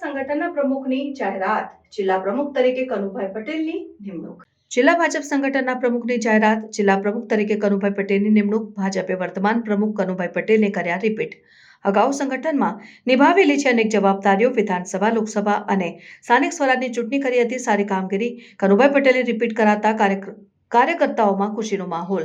સંગઠનના પ્રમુખની જાહેરાત. જિલ્લા પ્રમુખ તરીકે કનુભાઈ પટેલની નિમણૂક. જિલ્લા ભાજપ સંગઠનના પ્રમુખની જાહેરાત. જિલ્લા પ્રમુખ તરીકે કનુભાઈ પટેલની નિમણૂક. ભાજપે વર્તમાન પ્રમુખ કનુભાઈ પટેલને કર્યા રિપીટ અગાઉ સંગઠનમાં નિભાવેલી છે અનેક જવાબદારીઓ. વિધાનસભા, લોકસભા અને સ્થાનિક સ્વરાજની ચૂંટણી કરી હતી સારી કામગીરી. કનુભાઈ પટેલે રિપીટ કરાતા કાર્યકર્તાઓમાં ખુશીનો માહોલ.